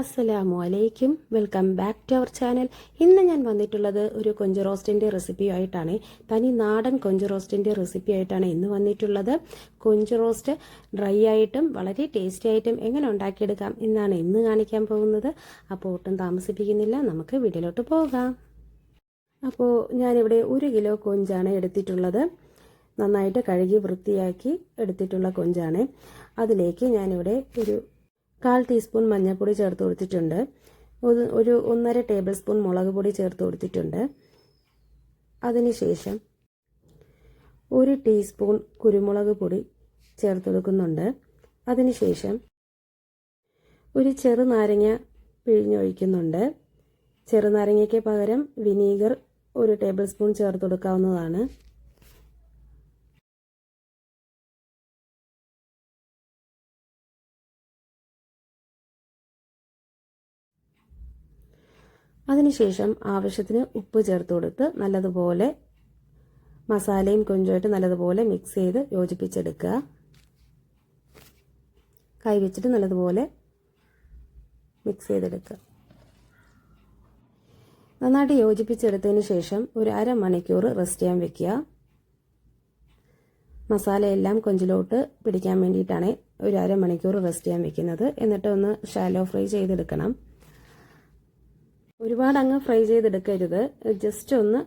അസ്സലാമു അലൈക്കും. Welcome back to our channel. ഇന്ന് ഞാൻ വന്നിട്ടുള്ളത് ഒരു കൊഞ്ച് റോസ്റ്റിന്റെ റെസിപ്പിയായിട്ടാണ് തനി നാടൻ കൊഞ്ച് റോസ്റ്റിന്റെ റെസിപ്പി ആയിട്ടാണ് ഇന്ന് വന്നിട്ടുള്ളത്. കൊഞ്ച് റോസ്റ്റ് ഡ്രൈ ആയിട്ടും വളരെ ടേസ്റ്റി ആയിട്ടും എങ്ങനെ ഉണ്ടാക്കിയെടുക്കാം എന്നാണ് ഇന്ന് കാണിക്കാൻ പോകുന്നത്. അപ്പോൾ ഒട്ടും താമസിപ്പിക്കുന്നില്ല. നമുക്ക് വീട്ടിലോട്ട് പോകാം. അപ്പോൾ ഞാനിവിടെ ഒരു കിലോ കൊഞ്ചാണ് എടുത്തിട്ടുള്ളത്. നന്നായിട്ട് കഴുകി വൃത്തിയാക്കി എടുത്തിട്ടുള്ള കൊഞ്ചാണ്. അതിലേക്ക് ഞാനിവിടെ ഒരു കാൽ ടീസ്പൂൺ മഞ്ഞൾപ്പൊടി ചേർത്ത് കൊടുത്തിട്ടുണ്ട്. ഒരു- ഒന്നര ടേബിൾ സ്പൂൺ മുളക് പൊടി ചേർത്ത് കൊടുത്തിട്ടുണ്ട്. അതിനുശേഷം ഒരു ടീസ്പൂൺ കുരുമുളക് പൊടി ചേർത്ത് കൊടുക്കുന്നുണ്ട്. അതിനുശേഷം ഒരു ചെറുനാരങ്ങ പിഴിഞ്ഞൊഴിക്കുന്നുണ്ട് ചെറുനാരങ്ങയ്ക്ക് പകരം വിനീഗർ ഒരു ടേബിൾ സ്പൂൺ ചേർത്ത് കൊടുക്കാവുന്നതാണ്. അതിനുശേഷം ആവശ്യത്തിന് ഉപ്പ് ചേർത്ത് കൊടുത്ത് നല്ലതുപോലെ മസാലയും കൊഞ്ചുമായിട്ട് നല്ലതുപോലെ മിക്സ് ചെയ്ത് യോജിപ്പിച്ചെടുക്കുക. കൈ വെച്ചിട്ട് നല്ലതുപോലെ മിക്സ് ചെയ്തെടുക്കുക. നന്നായിട്ട് യോജിപ്പിച്ചെടുത്തതിന് ശേഷം ഒരു അരമണിക്കൂർ റെസ്റ്റ് ചെയ്യാൻ വെക്കുക. മസാലയെല്ലാം കൊഞ്ചിലോട്ട് പിടിക്കാൻ വേണ്ടിയിട്ടാണ് ഒരു അരമണിക്കൂർ റെസ്റ്റ് ചെയ്യാൻ വെക്കുന്നത്. എന്നിട്ട് ഒന്ന് ഷാലോ ഫ്രൈ ചെയ്തെടുക്കണം. ഒരുപാട് അങ്ങ് ഫ്രൈ ചെയ്തെടുക്കരുത്. ജസ്റ്റ് ഒന്ന്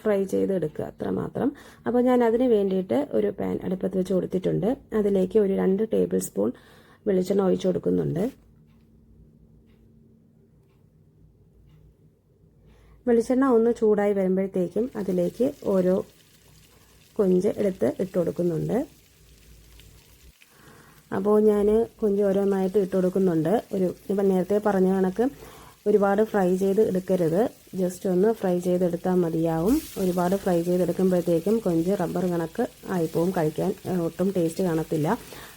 ഫ്രൈ ചെയ്തെടുക്കുക അത്ര മാത്രം. അപ്പോൾ ഞാൻ അതിന് വേണ്ടിയിട്ട് ഒരു പാൻ അടുപ്പത്ത് വെച്ച് കൊടുത്തിട്ടുണ്ട്. അതിലേക്ക് ഒരു രണ്ട് ടേബിൾ സ്പൂൺ വെളിച്ചെണ്ണ ഒഴിച്ചു കൊടുക്കുന്നുണ്ട്. വെളിച്ചെണ്ണ ഒന്ന് ചൂടായി വരുമ്പോഴത്തേക്കും അതിലേക്ക് ഓരോ കൊഞ്ച് എടുത്ത് ഇട്ട് കൊടുക്കുന്നുണ്ട്. അപ്പോൾ ഞാൻ കൊഞ്ച് ഓരോന്നായിട്ട് ഇട്ട് കൊടുക്കുന്നുണ്ട്. ഒരു ഇപ്പം നേരത്തെ പറഞ്ഞ കണക്ക് ഒരുപാട് ഫ്രൈ ചെയ്ത് എടുക്കരുത്. ജസ്റ്റ് ഒന്ന് ഫ്രൈ ചെയ്തെടുത്താൽ മതിയാവും. ഒരുപാട് ഫ്രൈ ചെയ്തെടുക്കുമ്പോഴത്തേക്കും കൊഞ്ച് റബ്ബർ കണക്ക് ആയിപ്പോവും കഴിക്കാൻ. ഒട്ടും ടേസ്റ്റ് കാണത്തില്ല.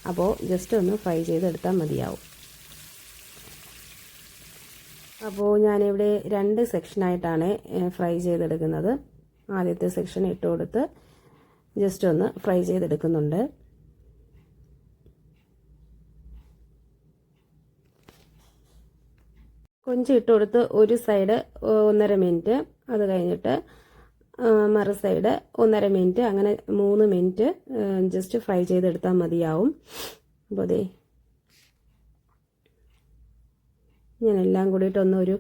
അപ്പോൾ ജസ്റ്റ് ഒന്ന് ഫ്രൈ ചെയ്തെടുത്താൽ മതിയാവും. അപ്പോൾ ഞാനിവിടെ രണ്ട് സെക്ഷനായിട്ടാണ് ഫ്രൈ ചെയ്തെടുക്കുന്നത്. ആദ്യത്തെ സെക്ഷൻ ഇട്ട് കൊടുത്ത് ജസ്റ്റ് ഒന്ന് ഫ്രൈ ചെയ്തെടുക്കുന്നുണ്ട്. കൊഞ്ച് ഇട്ട് കൊടുത്ത് ഒരു സൈഡ് ഒന്നര മിനിറ്റ് അത് കഴിഞ്ഞിട്ട് മറു സൈഡ് ഒന്നര മിനിറ്റ് അങ്ങനെ മൂന്ന് മിനിറ്റ് ജസ്റ്റ് ഫ്രൈ ചെയ്തെടുത്താൽ മതിയാവും. അപ്പോൾ അതെ ഞാൻ എല്ലാം കൂടിയിട്ട് ഒന്ന് ഒരു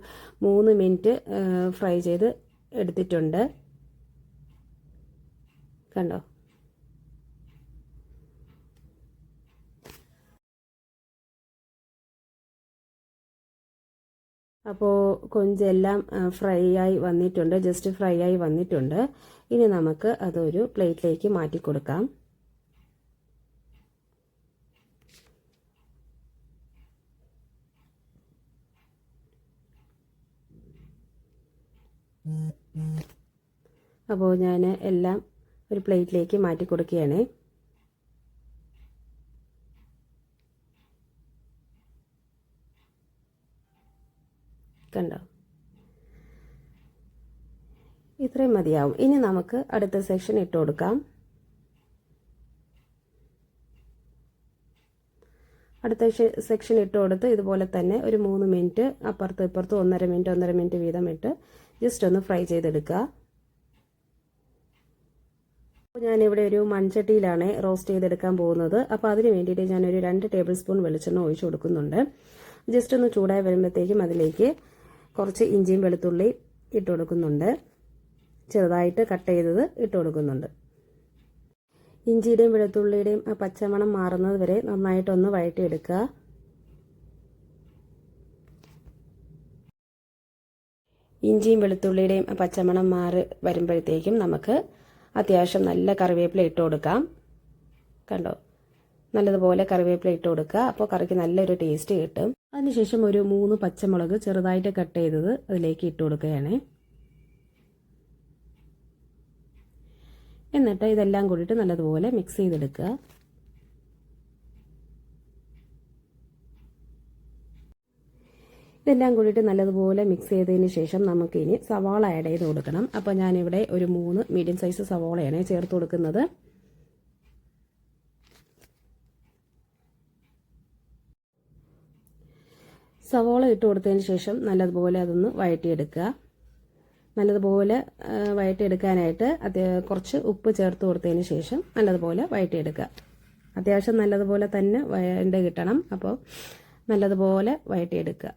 മൂന്ന് മിനിറ്റ് ഫ്രൈ ചെയ്ത് എടുത്തിട്ടുണ്ട്. കണ്ടോ? അപ്പോൾ കൊഞ്ചെല്ലാം ഫ്രൈ ആയി വന്നിട്ടുണ്ട്. ജസ്റ്റ് ഫ്രൈ ആയി വന്നിട്ടുണ്ട്. ഇനി നമുക്ക് അതൊരു പ്ലേറ്റിലേക്ക് മാറ്റി കൊടുക്കാം അപ്പോൾ ഞാൻ എല്ലാം ഒരു പ്ലേറ്റിലേക്ക് മാറ്റി കൊടുക്കുകയാണ് കണ്ടോ ഇത്രയും മതിയാവും. ഇനി നമുക്ക് അടുത്ത സെക്ഷൻ ഇട്ട് കൊടുക്കാം. അടുത്ത സെക്ഷൻ ഇട്ട് കൊടുത്ത് ഇതുപോലെ തന്നെ ഒരു മൂന്ന് മിനിറ്റ് അപ്പുറത്ത് ഇപ്പുറത്ത് ഒന്നര മിനിറ്റ് ഒന്നര മിനിറ്റ് വീതം ഇട്ട് ജസ്റ്റ് ഒന്ന് ഫ്രൈ ചെയ്തെടുക്കുക. അപ്പോൾ ഞാനിവിടെ ഒരു മൺചട്ടിയിലാണ് റോസ്റ്റ് ചെയ്തെടുക്കാൻ പോകുന്നത്. അപ്പോൾ അതിന് വേണ്ടിയിട്ട് ഞാനൊരു രണ്ട് ടേബിൾ സ്പൂൺ വെളിച്ചെണ്ണ ഒഴിച്ചു കൊടുക്കുന്നുണ്ട്. ജസ്റ്റ് ഒന്ന് ചൂടായി വരുമ്പോഴത്തേക്കും അതിലേക്ക് കുറച്ച് ഇഞ്ചിയും വെളുത്തുള്ളി ഇട്ട് കൊടുക്കുന്നുണ്ട്. ചെറുതായിട്ട് കട്ട് ചെയ്തത് ഇട്ട് കൊടുക്കുന്നുണ്ട്. ഇഞ്ചിയുടെയും വെളുത്തുള്ളിയുടെയും ആ പച്ചമണം മാറുന്നത് വരെ നന്നായിട്ടൊന്ന് വഴറ്റിയെടുക്കുക. ഇഞ്ചിയും വെളുത്തുള്ളിയുടെയും ആ പച്ചമണം മാറി വരുമ്പോഴത്തേക്കും നമുക്ക് അത്യാവശ്യം നല്ല കറിവേപ്പില ഇട്ട് കൊടുക്കാം. കണ്ടോ? നല്ലതുപോലെ കറിവേപ്പില ഇട്ട് കൊടുക്കുക. അപ്പോൾ കറിക്ക് നല്ലൊരു ടേസ്റ്റ് കിട്ടും. അതിനുശേഷം ഒരു മൂന്ന് പച്ചമുളക് ചെറുതായിട്ട് കട്ട് ചെയ്തത് അതിലേക്ക് ഇട്ട് കൊടുക്കുകയാണ്. എന്നിട്ട് ഇതെല്ലാം കൂടിയിട്ട് നല്ലതുപോലെ മിക്സ് ചെയ്തെടുക്കുക. ഇതെല്ലാം കൂടിയിട്ട് നല്ലതുപോലെ മിക്സ് ചെയ്തതിന് ശേഷം നമുക്കിനി സവാള ആഡ് ചെയ്ത് കൊടുക്കണം. അപ്പോൾ ഞാനിവിടെ ഒരു മൂന്ന് മീഡിയം സൈസ് സവാളയാണ് ചേർത്ത് കൊടുക്കുന്നത്. സവാള ഇട്ട് കൊടുത്തതിന് ശേഷം നല്ലതുപോലെ അതൊന്ന് വഴറ്റിയെടുക്കുക. നല്ലതുപോലെ വയറ്റിയെടുക്കാനായിട്ട് വഴറ്റിയെടുക്കാനായിട്ട് അത് കുറച്ച് ഉപ്പ് ചേർത്ത് കൊടുത്തതിന് ശേഷം നല്ലതുപോലെ വഴറ്റിയെടുക്കുക അത്യാവശ്യം നല്ലതുപോലെ തന്നെ വഴണ്ട് കിട്ടണം. അപ്പോൾ നല്ലതുപോലെ വഴറ്റിയെടുക്കുക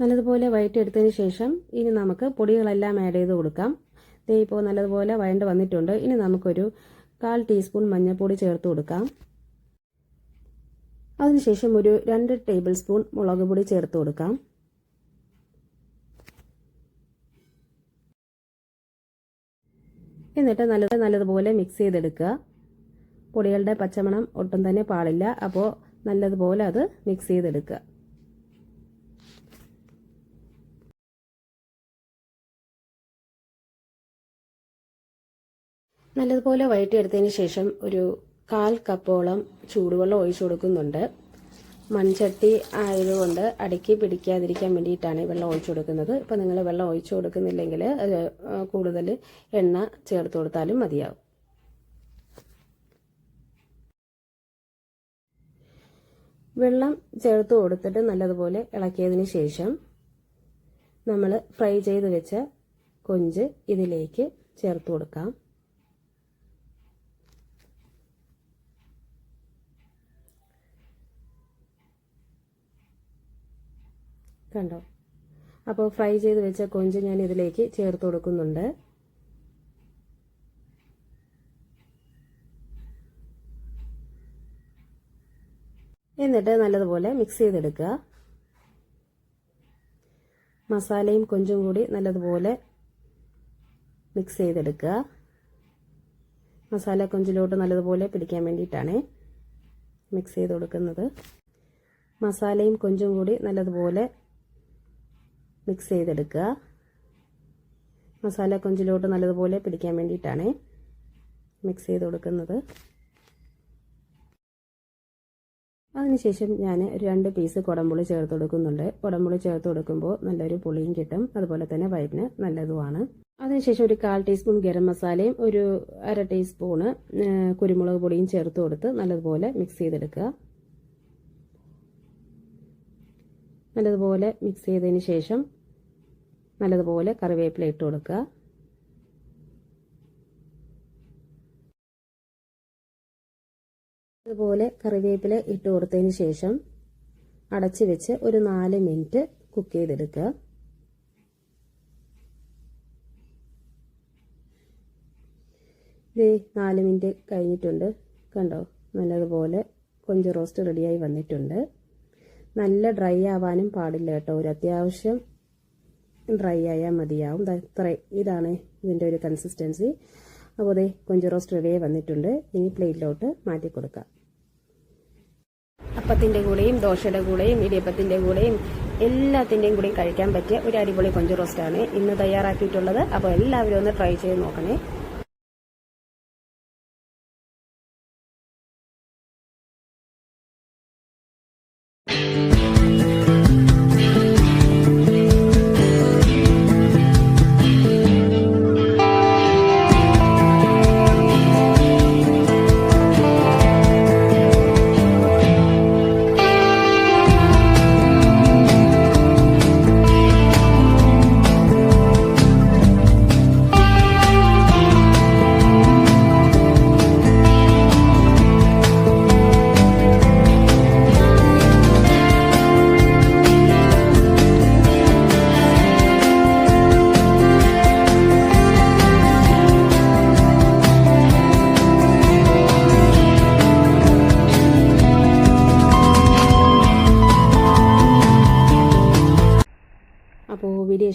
നല്ലതുപോലെ വഴറ്റിയെടുത്തതിന് ശേഷം ഇനി നമുക്ക് പൊടികളെല്ലാം ആഡ് ചെയ്ത് കൊടുക്കാം. ഇപ്പോൾ നല്ലതുപോലെ വഴണ്ട് വന്നിട്ടുണ്ട്. ഇനി നമുക്കൊരു കാൽ ടീസ്പൂൺ മഞ്ഞൾപ്പൊടി ചേർത്ത് കൊടുക്കാം. അതിനുശേഷം ഒരു രണ്ട് ടേബിൾ സ്പൂൺ മുളക് പൊടി ചേർത്ത് കൊടുക്കാം. എന്നിട്ട് നല്ല നല്ലതുപോലെ മിക്സ് ചെയ്തെടുക്കുക. പൊടികളുടെ പച്ചമണം ഒട്ടും തന്നെ പാടില്ല. അപ്പോൾ നല്ലതുപോലെ അത് മിക്സ് ചെയ്തെടുക്കുക. നല്ലതുപോലെ വഴറ്റിയെടുത്തതിന് ശേഷം ഒരു കാൽ കപ്പോളം ചൂടുവെള്ളം ഒഴിച്ചു കൊടുക്കുന്നുണ്ട്. മൺചട്ടി ആയതുകൊണ്ട് അടുക്കി പിടിക്കാതിരിക്കാൻ വേണ്ടിയിട്ടാണ് വെള്ളം ഒഴിച്ചു കൊടുക്കുന്നത്. ഇപ്പം നിങ്ങൾ വെള്ളം ഒഴിച്ചു കൊടുക്കുന്നില്ലെങ്കിൽ കൂടുതൽ എണ്ണ ചേർത്ത് കൊടുത്താലും മതിയാവും. വെള്ളം ചേർത്ത് കൊടുത്തിട്ട് നല്ലതുപോലെ ഇളക്കിയതിന് ശേഷം നമ്മൾ ഫ്രൈ ചെയ്ത് വെച്ച കൊഞ്ച് ഇതിലേക്ക് ചേർത്ത് കൊടുക്കാം. കണ്ടോ? അപ്പോൾ ഫ്രൈ ചെയ്ത് വെച്ച കൊഞ്ച് ഞാൻ ഇതിലേക്ക് ചേർത്ത് കൊടുക്കുന്നുണ്ട്. എന്നിട്ട് നല്ലതുപോലെ മിക്സ് ചെയ്തെടുക്കുക. മസാലയും കൊഞ്ചും കൂടി നല്ലതുപോലെ മിക്സ് ചെയ്തെടുക്കുക. മസാല കൊഞ്ചിലോട്ട് നല്ലതുപോലെ പിടിക്കാൻ വേണ്ടിയിട്ടാണ് മിക്സ് ചെയ്ത് കൊടുക്കുന്നത്. മസാലയും കൊഞ്ചും കൂടി നല്ലതുപോലെ മിക്സ് ചെയ്തെടുക്കുക. മസാല കൊഞ്ചിലോട്ട് നല്ലതുപോലെ പിടിക്കാൻ വേണ്ടിയിട്ടാണ് മിക്സ് ചെയ്ത് കൊടുക്കുന്നത്. അതിനുശേഷം ഞാൻ രണ്ട് പീസ് കുടംപുളി ചേർത്ത് കൊടുക്കുന്നുണ്ട്. കുടംപുളി ചേർത്ത് കൊടുക്കുമ്പോൾ നല്ലൊരു പുളിയും കിട്ടും. അതുപോലെ തന്നെ വയറ്റിന് നല്ലതുമാണ്. അതിനുശേഷം ഒരു കാൽ ടീസ്പൂൺ ഗരം മസാലയും ഒരു അര ടീസ്പൂണ് കുരുമുളക് പൊടിയും ചേർത്ത് കൊടുത്ത് നല്ലതുപോലെ മിക്സ് ചെയ്തെടുക്കുക. നല്ലതുപോലെ മിക്സ് ചെയ്തതിന് ശേഷം നല്ലതുപോലെ കറിവേപ്പില ഇട്ട് കൊടുക്കുക. അതുപോലെ കറിവേപ്പില ഇട്ട് കൊടുത്തതിന് ശേഷം അടച്ച് വെച്ച് ഒരു നാല് മിനിറ്റ് കുക്ക് ചെയ്തെടുക്കുക. ഇതേ നാല് മിനിറ്റ് കഴിഞ്ഞിട്ടുണ്ട്. കണ്ടോ? നല്ലതുപോലെ കൊഞ്ച് റോസ്റ്റ് റെഡിയായി വന്നിട്ടുണ്ട്. നല്ല ഡ്രൈ ആവാനും പാടില്ല കേട്ടോ. ഒരു അത്യാവശ്യം ഡ്രൈ ആയാൽ മതിയാവും. ഇത്ര. ഇതാണ് ഇതിന്റെ ഒരു കൺസിസ്റ്റൻസി അപ്പോൾ അതെ കൊഞ്ച് റോസ്റ്റ് റെഡിയായി വന്നിട്ടുണ്ട്. ഇനി പ്ലേറ്റിലോട്ട് മാറ്റി കൊടുക്കാം. അപ്പത്തിന്റെ കൂടെയും ദോശയുടെ കൂടെയും ഇടിയപ്പത്തിന്റെ കൂടെയും എല്ലാത്തിന്റെയും കൂടെയും കഴിക്കാൻ പറ്റിയ ഒരു അടിപൊളി കൊഞ്ച് റോസ്റ്റാണ് ഇന്ന് തയ്യാറാക്കിയിട്ടുള്ളത്. അപ്പോൾ എല്ലാവരും ഒന്ന് ട്രൈ ചെയ്ത് നോക്കണേ.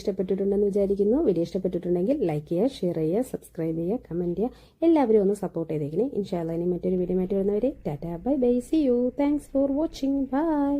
ഇഷ്ടപ്പെട്ടിട്ടുണ്ടെന്ന് വിചാരിക്കുന്നു. വീഡിയോ ഇഷ്ടപ്പെട്ടിട്ടുണ്ടെങ്കിൽ ലൈക്ക് ചെയ്യുക ഷെയർ ചെയ്യുക സബ്സ്ക്രൈബ് ചെയ്യുക കമന്റ് ചെയ്യുക. എല്ലാവരും ഒന്ന് സപ്പോർട്ട് ചെയ്തേക്കണേ. ഇൻഷാല്ല ഇനി മറ്റൊരു വീഡിയോ മാറ്റി വരുന്നവരെ tata bye bye see you thanks for watching bye